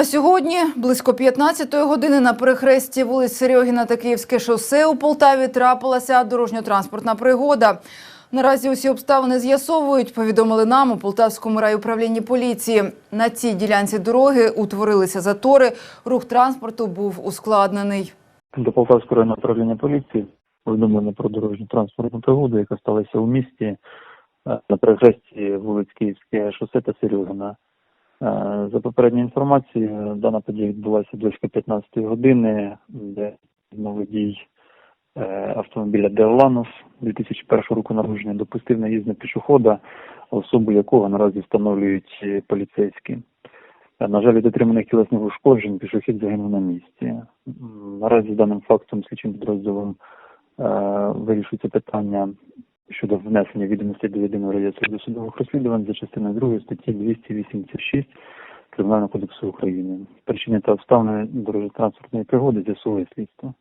А сьогодні, близько 15-ї години, на перехресті вулиць Серьогіна та Київське шосе у Полтаві трапилася дорожньо-транспортна пригода. Наразі усі обставини з'ясовують, повідомили нам у Полтавському райуправлінні поліції. На цій ділянці дороги утворилися затори, рух транспорту був ускладнений. До Полтавського районного поліції повідомлено про дорожню транспортну пригоду, яка сталася у місті е, на перехресті вулиць Київське шосе та Серйогина. Е, За попередньою інформацією, дана подія відбулася близько 15 години, де новий дій е, автомобіля Деоланос 2001 року народження допустив наїзд на пішохода, особу якого наразі встановлюють е, поліцейські. На жаль, від отриманих тілесних ушкоджень пішохід загинув на місці. Наразі з даним фактом слідчим підрозділом вирішується питання щодо внесення відомостей до єдиного реєстру досудових розслідувань за частиною 2 статті 286 Кримінального кодексу України. Причини та обставини дорожньо-транспортної пригоди з'ясовує слідство.